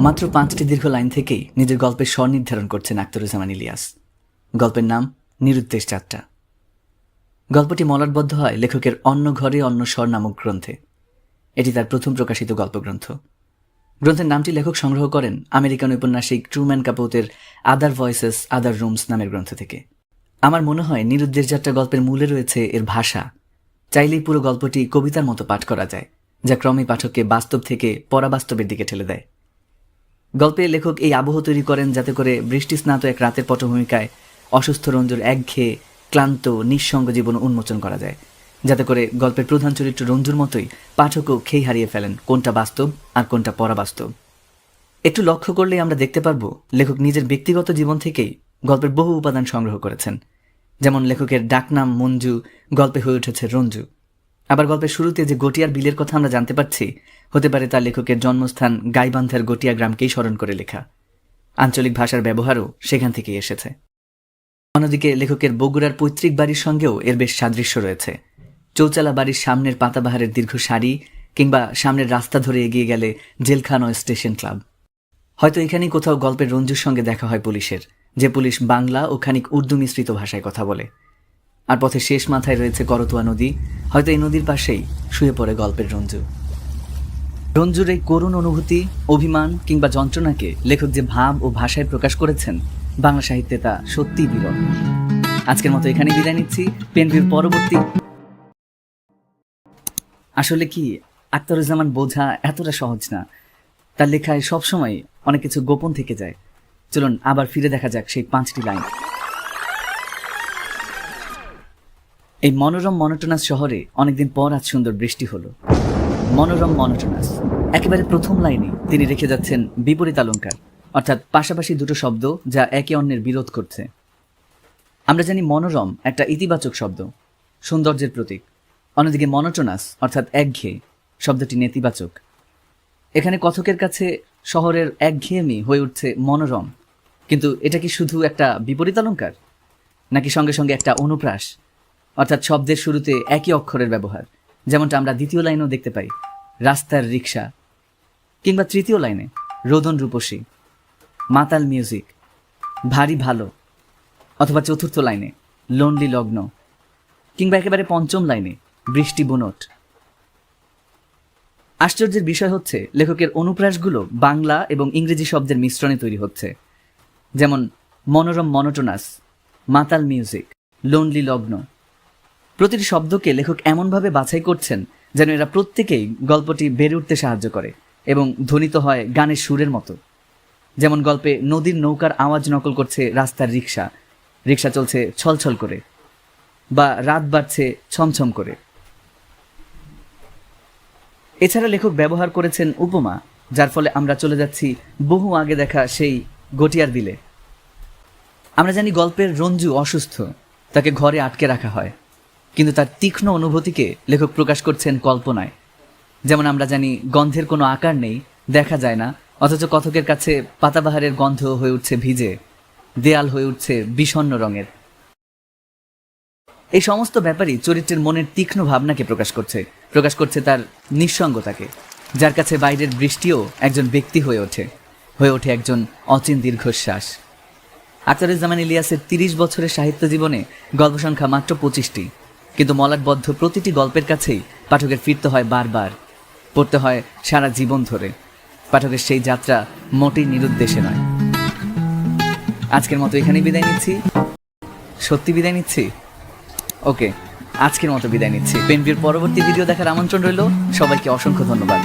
মাত্র পাঁচটি দীর্ঘ লাইন থেকেই নিজের গল্পের স্বর নির্ধারণ করছেন আক্তরুজ্জামান ইলিয়াস। গল্পের নাম নিরুদ্দেশ যাত্রা। গল্পটি মলাটবদ্ধ হয় লেখকের অন্য ঘরে অন্য স্বর নামক গ্রন্থে। এটি তার প্রথম প্রকাশিত গল্পগ্রন্থ। গ্রন্থের নামটি লেখক সংগ্রহ করেন আমেরিকান ঔপন্যাসিক ট্রুম্যান কাপোতের আদার ভয়েসেস, আদার রুমস নামের গ্রন্থ থেকে। আমার মনে হয় নিরুদ্দেশ যাত্রা গল্পের মূলে রয়েছে এর ভাষা। চাইলেই পুরো গল্পটি কবিতার মতো পাঠ করা যায়, যা ক্রমে পাঠককে বাস্তব থেকে পরাবাস্তবের দিকে ঠেলে দেয়। গল্পে লেখক এই আবহ তৈরি করেন যাতে করে বৃষ্টি স্নাত এক রাতের পটভূমিকায় অসুস্থ রঞ্জুর একঘেয়ে ক্লান্ত, নিঃসঙ্গ জীবন উন্মোচন করা যায়। যাতে করে গল্পের প্রধান চরিত্র রঞ্জুর মতোই পাঠকও খেই হারিয়ে ফেলেন, কোনটা বাস্তব আর কোনটা পরাবাস্তব। একটু লক্ষ্য করলেই আমরা দেখতে পারব, লেখক নিজের ব্যক্তিগত জীবন থেকেই গল্পের বহু উপাদান সংগ্রহ করেছেন। যেমন লেখকের ডাকনাম মঞ্জু, গল্পে হয়ে উঠেছে রঞ্জু। আবার গল্পের শুরুতে যে গটিয়ার বিলের কথা আমরা জানতে পারছি, হতে পারে তার লেখকের জন্মস্থান গাইবান্ধার গটিয়া গ্রামকেই স্মরণ করে লেখা। আঞ্চলিক ভাষার ব্যবহারও সেখান থেকেই এসেছে। অন্যদিকে লেখকের বগুড়ার পৈতৃক বাড়ির সঙ্গেও এর বেশ সাদৃশ্য রয়েছে। চৌচালা বাড়ির সামনের পাতাবাহারের দীর্ঘ সারি কিংবা সামনের রাস্তা ধরে এগিয়ে গেলে জেলখানা স্টেশন ক্লাব। হয়তো এখানেই কোথাও গল্পের রঞ্জুর সঙ্গে দেখা হয় পুলিশের, যে পুলিশ বাংলা ও খানিক উর্দু মিশ্রিত ভাষায় কথা বলে। আর পথের শেষ মাথায় রয়েছে করতোয়া নদী। হয়তো এই নদীর পাশেই শুয়ে পড়ে গল্পের রঞ্জু। রঞ্জুর এই করুণ অনুভূতি, অভিমান কিংবা যন্ত্রণাকে লেখক যে ভাব ও ভাষায় প্রকাশ করেছেন, বাংলা সাহিত্যে তা সত্যিই বিরল। আজকের মতো এখানে বিদায় নিচ্ছি। পেনভির পরবর্তী আসলে কি আক্তারুজ্জামান বোঝা এতটা সহজ না? তার লেখায় সবসময় অনেক কিছু গোপন থেকে যায়। চলুন আবার ফিরে দেখা যাক সেই পাঁচটি লাইন। এই মনোরম মনোটনাস শহরে অনেকদিন পর আজ সুন্দর বৃষ্টি হলো। মনোরম মনোটনাস একেবারে প্রথম লাইনে তিনি রেখে যাচ্ছেন বিপরীত অলঙ্কার অর্থাৎ পাশাপাশি দুটো শব্দ যা একে অন্যের বিরোধ করছে। আমরা জানি মনোরম একটা ইতিবাচক শব্দ, সৌন্দর্যের প্রতীক। অন্যদিকে মনোটনাস অর্থাৎ একঘেয়ে, শব্দটি নেতিবাচক। এখানে কথকের কাছে শহরের একঘেয়েমি হয়ে উঠছে মনোরম। কিন্তু এটা কি শুধু একটা বিপরীত অলঙ্কার নাকি সঙ্গে সঙ্গে একটা অনুপ্রাস? অর্থাৎ শব্দের শুরুতে একই অক্ষরের ব্যবহার, যেমনটা আমরা দ্বিতীয় লাইনেও দেখতে পাই, রাস্তার রিক্সা কিংবা তৃতীয় লাইনে, রোদন রূপসী, মাতাল মিউজিক, ভারী ভালো, অথবা চতুর্থ লাইনে লোনলি লগ্ন, কিংবা একেবারে পঞ্চম লাইনে, বৃষ্টি বুনট। আশ্চর্যের বিষয় হচ্ছে, লেখকের অনুপ্রাসগুলো বাংলা এবং ইংরেজি শব্দের মিশ্রণে তৈরি হচ্ছে, যেমন মনোরম মনোটোনাস, মাতাল মিউজিক লোনলি লগ্ন প্রতিটি শব্দকে লেখক এমনভাবে বাছাই করছেন যেন এরা প্রত্যেকেই গল্পটি বেড়ে উঠতে সাহায্য করে এবং ধ্বনিত হয় গানের সুরের মতো। যেমন গল্পে নদীর নৌকার আওয়াজ নকল করছে রাস্তার রিক্সা রিক্সা চলছে ছলছল করে বা রাত বাড়ছে ছমছম করে। এছাড়া লেখক ব্যবহার করেছেন উপমা, যার ফলে আমরা চলে যাচ্ছি বহু আগে দেখা সেই গটিয়ার বিলে। আমরা জানি গল্পের রঞ্জু অসুস্থ, তাকে ঘরে আটকে রাখা হয়। কিন্তু তার তীক্ষ্ণ অনুভূতিকে লেখক প্রকাশ করছেন কল্পনায়। যেমন আমরা জানি, গন্ধের কোনো আকার নেই, দেখা যায় না, অথচ কথকের কাছে পাতাবাহারের গন্ধ হয়ে উঠছে ভিজে, দেয়াল হয়ে উঠছে বিষণ্ণ রঙের। এই সমস্ত ব্যাপারই চরিত্রের মনের তীক্ষ্ণ ভাবনাকে প্রকাশ করছে প্রকাশ করছে তার নিঃসঙ্গতাকে, যার কাছে বাইরের বৃষ্টিও একজন ব্যক্তি হয়ে ওঠে হয়ে ওঠে একজন অচিন দীর্ঘশ্বাস। আখতারুজ্জামান ইলিয়াসের তিরিশ বছরের সাহিত্য জীবনে গল্প সংখ্যা মাত্র পঁচিশটি। কিন্তু মলাটবদ্ধ প্রতিটি গল্পের কাছেই পাঠকের ফিরতে হয় বারবার। পড়তে হয় সারা জীবন ধরে। পাঠকের সেই যাত্রা মোটেই নিরুদ্দেশে নয়। আজকের মতো এখানেই বিদায় নিচ্ছি। সত্যি বিদায় নিচ্ছি? ওকে, আজকের মতো বিদায় নিচ্ছি। পেনভির পরবর্তী ভিডিও দেখার আমন্ত্রণ রইল। সবাইকে অসংখ্য ধন্যবাদ।